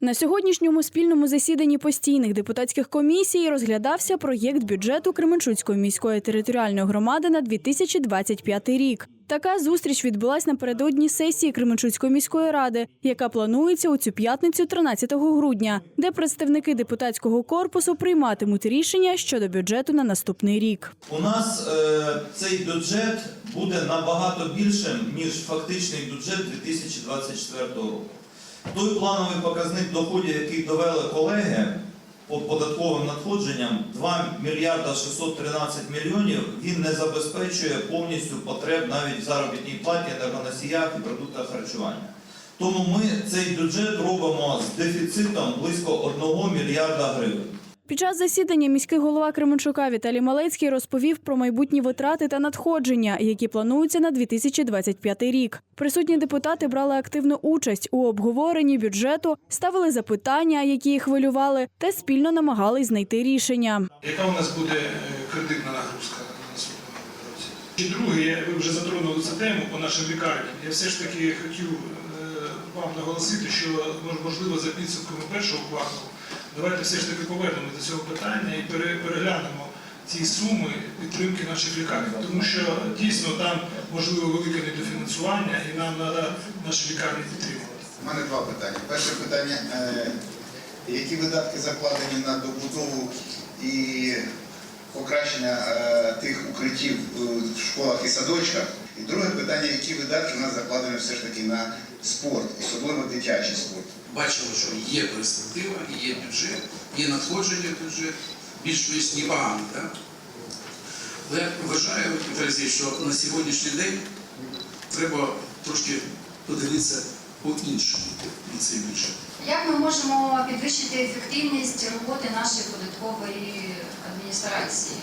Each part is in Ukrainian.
На сьогоднішньому спільному засіданні постійних депутатських комісій розглядався проєкт бюджету Кременчуцької міської територіальної громади на 2025 рік. Така зустріч відбулась напередодні сесії Кременчуцької міської ради, яка планується у цю п'ятницю, 13 грудня, де представники депутатського корпусу прийматимуть рішення щодо бюджету на наступний рік. У нас е, цей бюджет буде набагато більшим, ніж фактичний бюджет 2024 року. Той плановий показник доходів, який довели колеги по податковим надходженням 2 мільярда 613 мільйонів, він не забезпечує повністю потреб навіть в заробітній платі, енергоносіях і продуктах харчування. Тому ми цей бюджет робимо з дефіцитом близько 1 мільярда гривень. Під час засідання міський голова Кременчука Віталій Малецький розповів про майбутні витрати та надходження, які плануються на 2025 рік. Присутні депутати брали активну участь у обговоренні бюджету, ставили запитання, які їх хвилювали, та спільно намагались знайти рішення. Яка у нас буде е, кредитна нагрузка? І друге, ви вже затронули цю тему по нашим лікарням. Я все ж таки хотів е, вам наголосити, що мож- можливо за підсумками першого кварталу давайте все ж таки повернемо до цього питання і переглянемо ці суми підтримки наших лікарень. Тому що дійсно там можливо велике недофінансування і нам треба наші лікарні підтримувати. У мене два питання. Перше питання, е, які видатки закладені на добудову і покращення е, тих укриттів е, в школах і садочках? І друге питання, які видатки у нас закладені все ж таки на спорт, особливо дитячий спорт? бачили, що є перспектива, є бюджет, є надходження бюджет, більш-менш непогано, так? Але я вважаю, що на сьогоднішній день треба трошки подивитися по-іншому на цей бюджет. Як ми можемо підвищити ефективність роботи нашої податкової адміністрації,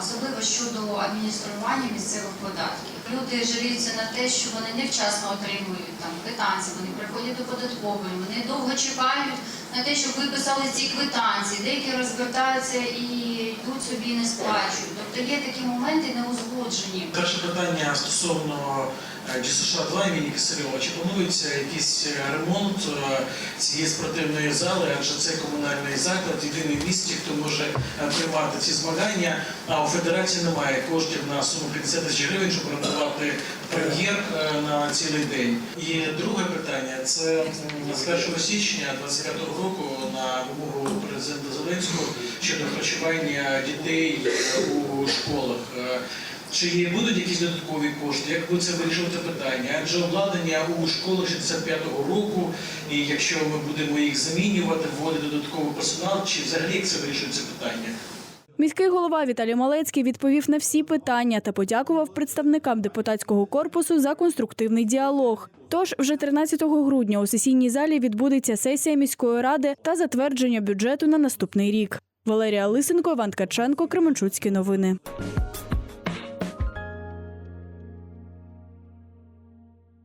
особливо щодо адміністрування місцевих податків? Люди жаліються на те, що вони невчасно отримують там квитанції, вони приходять до податкової, вони довго чекають на те, щоб виписали ці квитанції. Деякі розвертаються і йдуть собі і не сплачують. Тобто є такі моменти неузгоджені. Перше питання стосовно е, ДЮСШ 2 імені Кисарьова. Чи планується якийсь е, ремонт е, цієї спортивної зали, адже це комунальний заклад, єдиний місті, хто може е, приймати ці змагання, а у федерації немає коштів на суму 50 тисяч гривень, щоб орендувати прем'єр е, на цілий день. І друге питання це з 1 січня 25 року на вимогу президента Зеленського щодо харчування дітей е, у школах. Чи будуть якісь додаткові кошти? Як ви це вирішувати питання? Адже обладнання у школах 65-го року, і якщо ми будемо їх замінювати, вводити додатковий персонал, чи взагалі як це вирішується питання? Міський голова Віталій Малецький відповів на всі питання та подякував представникам депутатського корпусу за конструктивний діалог. Тож вже 13 грудня у сесійній залі відбудеться сесія міської ради та затвердження бюджету на наступний рік. Валерія Лисенко, Іван Ткаченко, Кременчуцькі новини.